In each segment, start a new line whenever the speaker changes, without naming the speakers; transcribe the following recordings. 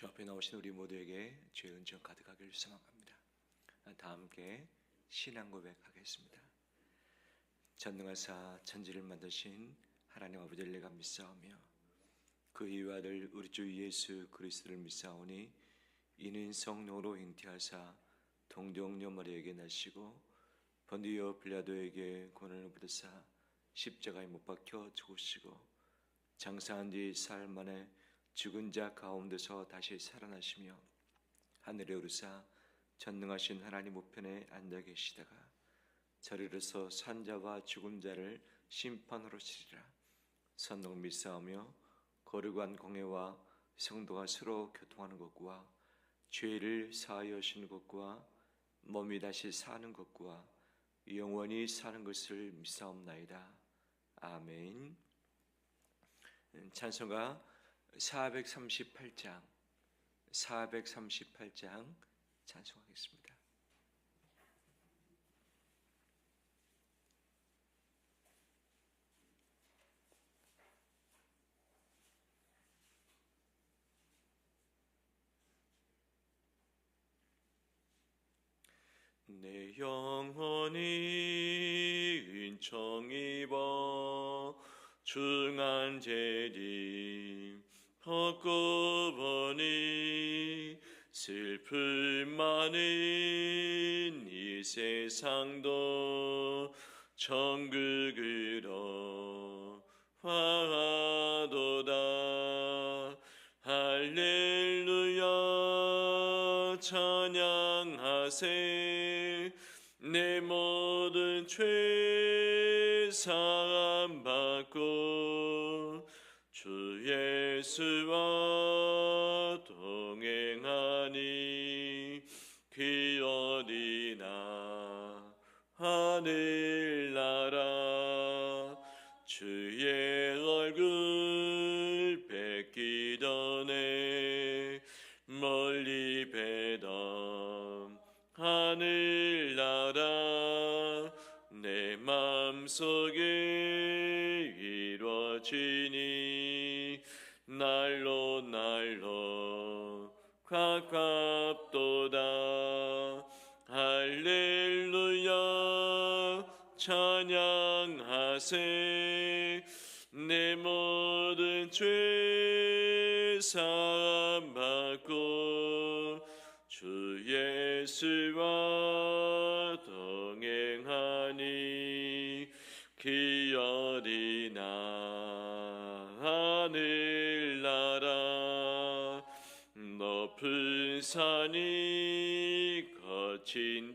주 앞에 나오신 우리 모두에게 주의 은총 가득하기를 소망합니다. 다 함께 신앙 고백하겠습니다. 전능하사 천지를 만드신 하나님 아버지를 내가 믿사오며 그 이외 아들 우리 주 예수 그리스도를 믿사오니 이는 성령으로 잉태하사 동정녀 마리에게 나시고 번디어 빌라도에게 고난을 받으사 십자가에 못 박혀 죽으시고 장사한 뒤 사흘 만에 죽은 자 가운데서 다시 살아나시며 하늘에 오르사 전능하신 하나님 우편에 앉아 계시다가 저리로서 산자와 죽은 자를 심판으로 치리라 선동 믿사오며 거룩한 공회와 성도가 서로 교통하는 것과 죄를 사하여 하시는 것과 몸이 다시 사는 것과 영원히 사는 것을 믿사옵나이다. 아멘. 찬송가 438장 438장 찬송하겠습니다. 내 영혼이 입어 중한 재림 보니 슬픔 많은 이 세상도 천국으로 화도다. 할렐루야 찬양하세. 내 모든 죄 사함 받고 주 예수와 동행하니 그 어디나 하늘나라. 주의 얼굴 뵙기 전에 멀리 뵈던 하늘나라. 내 맘속에 찬양하세. 내 모든 죄 사함 받고 주 예수와 동행하니 그 어디나 하늘나라. 높은 산이 거친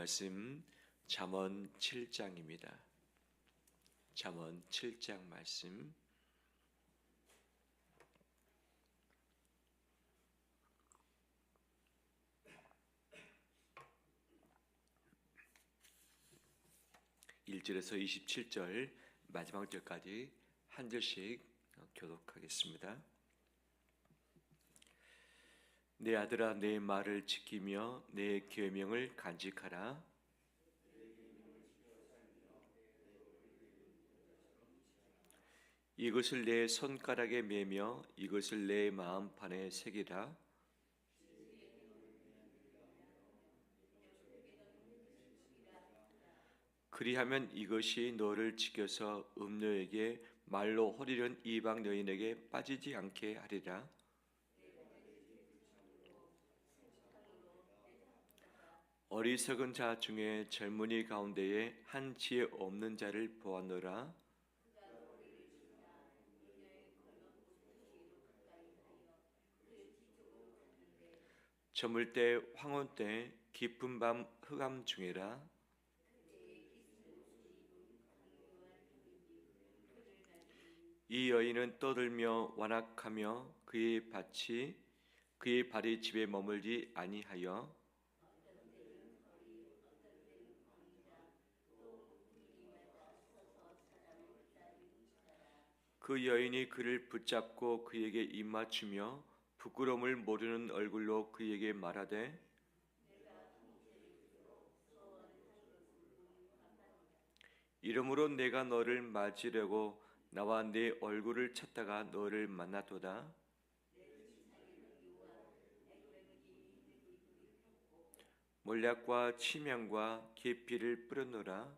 말씀 잠언 7장입니다 잠언 7장 말씀 (1절에서 27절) 마지막 절까지 한 절씩 교독하겠습니다. 내 아들아 내 말을 지키며 내 계명을 간직하라. 이것을 내 손가락에 매며 이것을 내 마음판에 새기라. 그리하면 이것이 너를 지켜서 음녀에게 말로 허리른 이방 여인에게 빠지지 않게 하리라. 어리석은 자 중에 젊은이 가운데에 한 지혜 없는 자를 보았노라. 저물 때 황혼 때 깊은 밤 흑암 중에라. 이 여인은 떠들며 완악하며 그의 밭이 그의 발이 집에 머물지 아니하여 그 여인이 그를 붙잡고 그에게 입맞추며 부끄러움을 모르는 얼굴로 그에게 말하되 이러므로 내가 너를 맞으려고 나와 네 얼굴을 찾다가 너를 만났도다. 몰약과 치명과 계피를 뿌렸노라.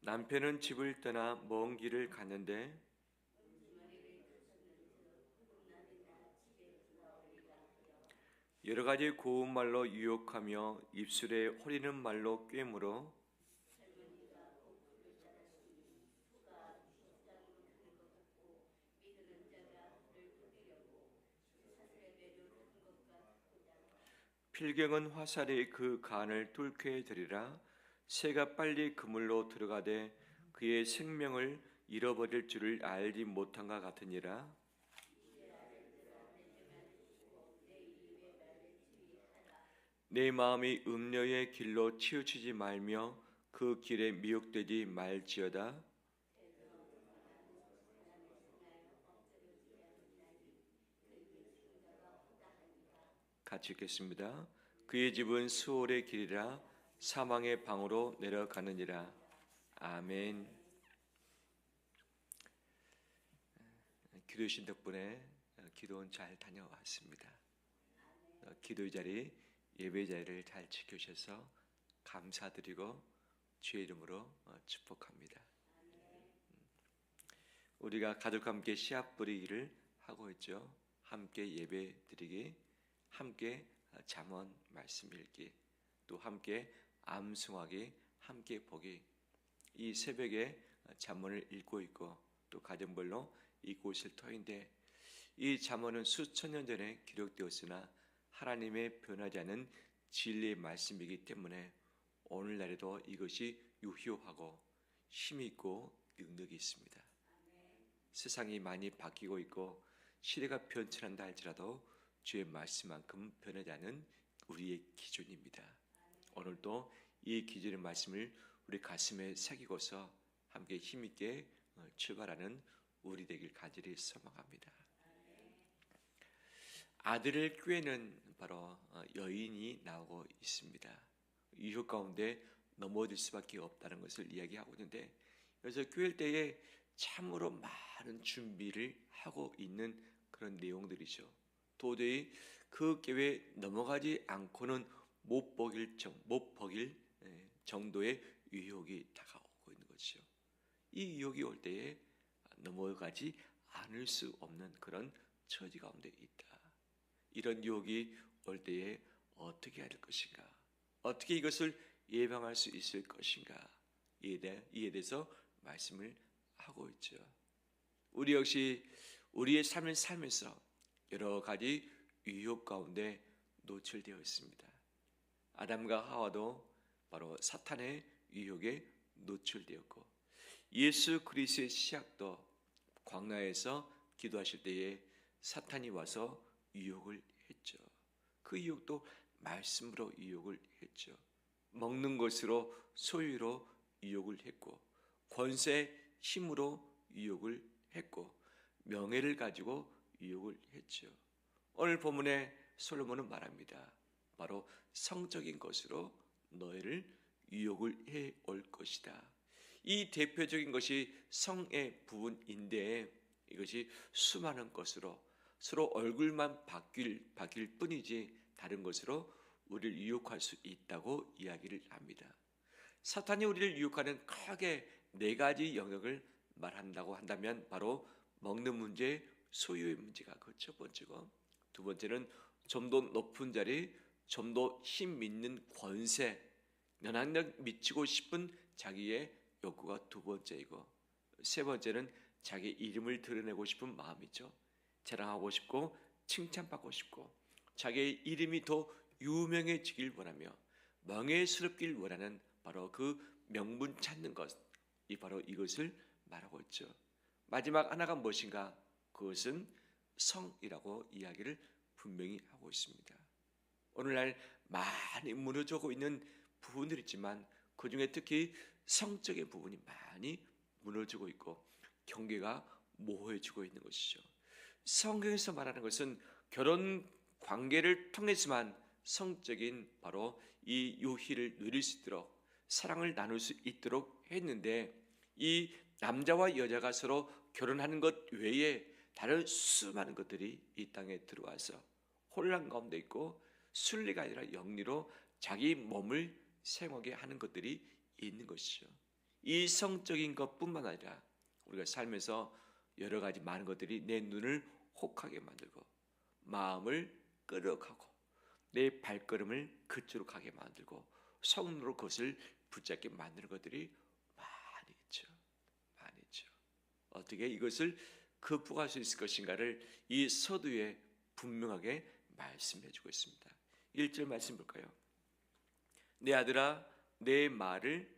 남편은 집을 떠나 먼 길을 갔는데 여러 가지 고운 말로 유혹하며 입술에 호리는 말로 꿰물어 필경은 화살이 그 간을 뚫게 되리라 새가 빨리 그물로 들어가되 그의 생명을 잃어버릴 줄을 알지 못한가 같으니라 내 마음이 음녀의 길로 치우치지 말며 그 길에 미혹되지 말지어다. 같이 읽겠습니다. 그의 집은 수월의 길이라 사망의 방으로 내려가느니라. 아멘. 기도신 덕분에 기도원 잘 다녀왔습니다. 기도의 자리 예배 자리를 잘 지켜주셔서 감사드리고 주의 이름으로 어, 축복합니다. 음, 우리가 가족과 함께 씨앗 뿌리기를 하고 있죠. 함께 예배 드리기, 함께 어, 잠언 말씀 읽기, 또 함께 암송하기, 함께 보기. 이 새벽에 어, 잠언을 읽고 있고 또 가정별로 읽고 있을 터인데 이 잠언은 수천 년 전에 기록되었으나 하나님의 변하지 않은 진리의 말씀이기 때문에 오늘날에도 이것이 유효하고 힘이 있고 능력이 있습니다. 세상이 많이 바뀌고 있고 시대가 변천한다 할지라도 주의 말씀만큼 변하지 않은 우리의 기준입니다. 오늘도 이 기준의 말씀을 우리 가슴에 새기고서 함께 힘있게 어, 출발하는 우리 되길 간절히 소망합니다. 아들을 꾀는 바로 어, 여인이 나오고 있습니다. 유혹 가운데 넘어질 수밖에 없다는 것을 이야기하고 있는데 그래서 꾀일 때에 참으로 많은 준비를 하고 있는 그런 내용들이죠. 도저히 그 꾀에 넘어가지 않고는 못 먹일 정, 못 예, 정도의 유혹이 다가오고 있는 것이죠. 이 유혹이 올 때에 넘어가지 않을 수 없는 그런 처지 가운데 있다. 이런 유혹이 올 때에 어떻게 해야 될 것인가? 어떻게 이것을 예방할 수 있을 것인가? 이에, 대해, 이에 대해서 말씀을 하고 있죠. 우리 역시 우리의 삶을 살면서 여러 가지 유혹 가운데 노출되어 있습니다. 아담과 하와도 바로 사탄의 유혹에 노출되었고 예수 그리스의 시작도 광야에서 기도하실 때에 사탄이 와서 유혹을 했죠. 그 유혹도 말씀으로 유혹을 했죠. 먹는 것으로 소유로 유혹을 했고 권세 힘으로 유혹을 했고 명예를 가지고 유혹을 했죠. 오늘 본문에 솔로몬은 말합니다. 바로 성적인 것으로 너희를 유혹을 해 올 것이다. 이 대표적인 것이 성의 부분인데 이것이 수많은 것으로 서로 얼굴만 바뀔, 바뀔 뿐이지 다른 것으로 우리를 유혹할 수 있다고 이야기를 합니다. 사탄이 우리를 유혹하는 크게 네 가지 영역을 말한다고 한다면 바로 먹는 문제, 소유의 문제가 그 첫 번째고 두 번째는 좀 더 높은 자리, 좀 더 힘 있는 권세, 면역력 미치고 싶은 자기의 욕구가 두 번째이고 세 번째는 자기 이름을 드러내고 싶은 마음이죠. 자랑하고 싶고 칭찬받고 싶고 자기의 이름이 더 유명해지길 원하며 명예스럽길 원하는 바로 그 명분 찾는 것, 이 바로 이것을 말하고 있죠. 마지막 하나가 무엇인가? 그것은 성이라고 이야기를 분명히 하고 있습니다. 오늘날 많이 무너져고 있는 부분들이 있지만 그 중에 특히 성적인 부분이 많이 무너지고 있고 경계가 모호해지고 있는 것이죠. 성경에서 말하는 것은 결혼 관계를 통해서만 성적인 바로 이 유희를 누릴 수 있도록 사랑을 나눌 수 있도록 했는데 이 남자와 여자가 서로 결혼하는 것 외에 다른 수많은 것들이 이 땅에 들어와서 혼란 가운데 있고 순리가 아니라 영리로 자기 몸을 생하게 하는 것들이 있는 것이죠. 이 성적인 것뿐만 아니라 우리가 살면서 여러 가지 많은 것들이 내 눈을 혹하게 만들고 마음을 끄덕하고 내 발걸음을 그쪽으로 가게 만들고 성으로 그것을 붙잡게 만드는 것들이 많이 있죠. 많이 있죠. 어떻게 이것을 극복할 수 있을 것인가를 이 서두에 분명하게 말씀해 주고 있습니다. 1절 말씀 볼까요? 내 아들아 내 말을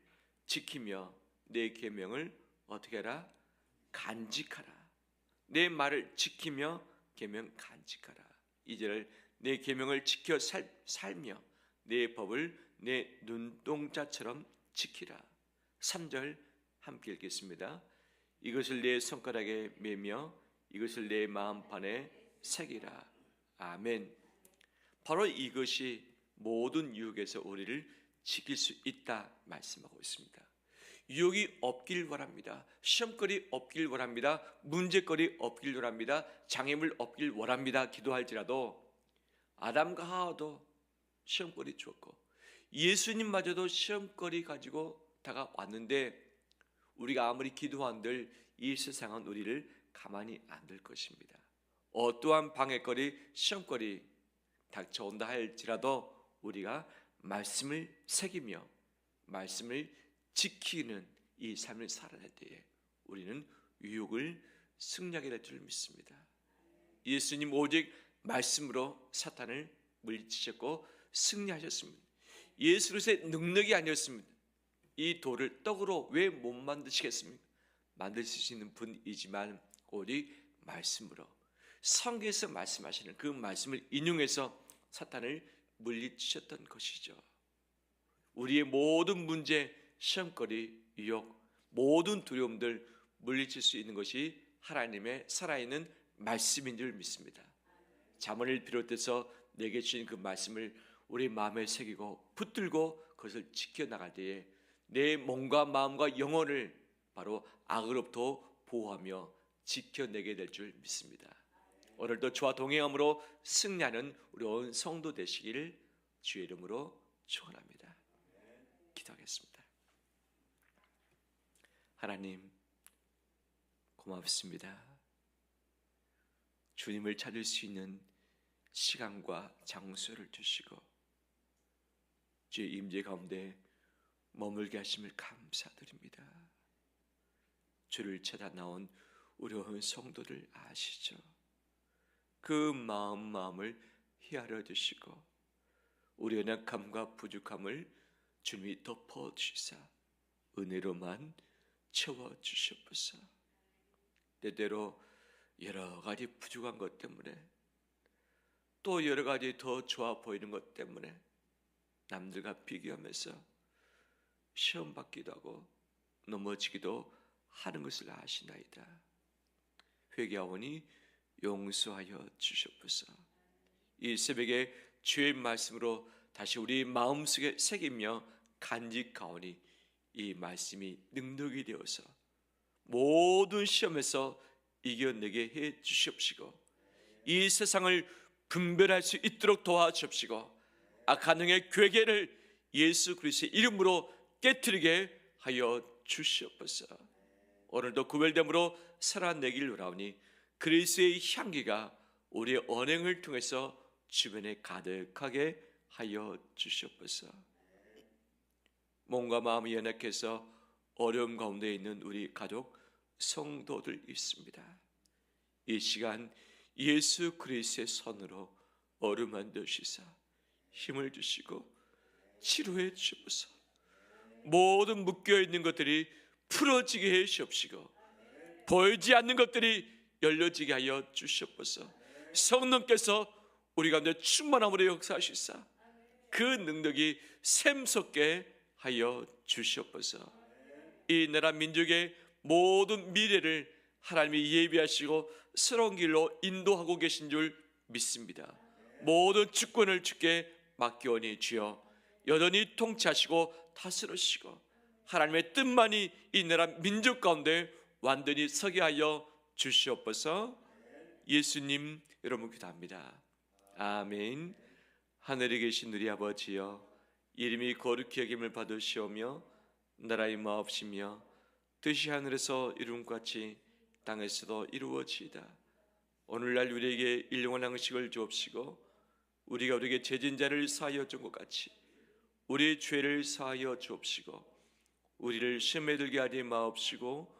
지키며 내 계명을 어떻게 하라? 간직하라. 내 말을 지키며 계명 간직하라. 2절 내 계명을 지켜 살, 살며 내 법을 내 눈동자처럼 지키라. 3절 함께 읽겠습니다. 이것을 내 손가락에 매며 이것을 내 마음판에 새기라. 아멘. 바로 이것이 모든 유혹에서 우리를 지킬 수 있다 말씀하고 있습니다. 유혹이 없길 원합니다. 시험거리 없길 원합니다. 문제거리 없길 원합니다. 장애물 없길 원합니다. 기도할지라도 아담과 하와도 시험거리 주었고 예수님마저도 시험거리 가지고 다가왔는데 우리가 아무리 기도한들 이 세상은 우리를 가만히 안 둘 것입니다. 어떠한 방해거리, 시험거리 닥쳐온다 할지라도 우리가 말씀을 새기며 말씀을 지키는 이 삶을 살아낼 때에 우리는 유혹을 승리하게 될 줄 믿습니다. 예수님 오직 말씀으로 사탄을 물리치셨고 승리하셨습니다. 예수 그리스도의 능력이 아니었습니다. 이 돌을 떡으로 왜 못 만드시겠습니까? 만드실 수 있는 분이지만 오직 말씀으로 성경에서 말씀하시는 그 말씀을 인용해서 사탄을 물리치셨던 것이죠. 우리의 모든 문제, 시험거리, 유혹, 모든 두려움들 물리칠 수 있는 것이 하나님의 살아있는 말씀인 줄 믿습니다. 자문을 비롯해서 내게 주신 그 말씀을 우리 마음에 새기고 붙들고 그것을 지켜나갈 때에 내 몸과 마음과 영혼을 바로 악으로부터 보호하며 지켜내게 될 줄 믿습니다. 오늘도 저와 동행함으로 승리하는 우리 온 성도 되시기를 주의 이름으로 축원합니다. 기도하겠습니다. 하나님 고맙습니다. 주님을 찾을 수 있는 시간과 장소를 주시고 주의 임재 가운데 머물게 하심을 감사드립니다. 주를 찾아 나온 우리 온 성도들 아시죠? 그 마음 마음을 헤아려 주시고 우리의 약함과 부족함을 주님이 덮어 주시사 은혜로만 채워 주시옵소서. 때때로 여러 가지 부족한 것 때문에 또 여러 가지 더 좋아 보이는 것 때문에 남들과 비교하면서 시험 받기도 하고 넘어지기도 하는 것을 아시나이다. 회개하오니 용서하여 주시옵소서. 이 새벽에 주의 말씀으로 다시 우리 마음속에 새기며 간직하오니 이 말씀이 능력이 되어서 모든 시험에서 이겨내게 해 주시옵시고 이 세상을 분별할 수 있도록 도와주옵시고 악한 영의 괴계를 예수 그리스도의 이름으로 깨뜨리게 하여 주시옵소서. 오늘도 구별됨으로 살아내길 원하오니 그리스의 향기가 우리의 언행을 통해서 주변에 가득하게 하여 주시옵소서. 몸과 마음이 연약해서 어려움 가운데 있는 우리 가족 성도들 있습니다. 이 시간 예수 그리스의 손으로 어루만져 주시사 힘을 주시고 치료해 주옵소서. 모든 묶여 있는 것들이 풀어지게 해 주옵시고 보이지 않는 것들이 열려지게 하여 주시옵소서. 성령께서 우리 가운데 충만함으로 역사하시사 그 능력이 샘솟게 하여 주시옵소서. 이 나라 민족의 모든 미래를 하나님이 예비하시고 새로운 길로 인도하고 계신 줄 믿습니다. 모든 주권을 주께 맡겨오니 주여 여전히 통치하시고 다스리시고 하나님의 뜻만이 이 나라 민족 가운데 완전히 서게 하여 주시옵소서. 예수님 여러분 기도합니다. 아멘. 하늘에 계신 우리 아버지여 이름이 거룩히 여김을 받으시오며 나라의 마옵시며 뜻이 하늘에서 이룬 것 같이 땅에서도 이루어지이다. 오늘날 우리에게 일용할 양식을 주옵시고 우리가 우리에게 죄진 자를 사하여 준 것 같이 우리의 죄를 사하여 주옵시고 우리를 시험에 들게 하지 마옵시고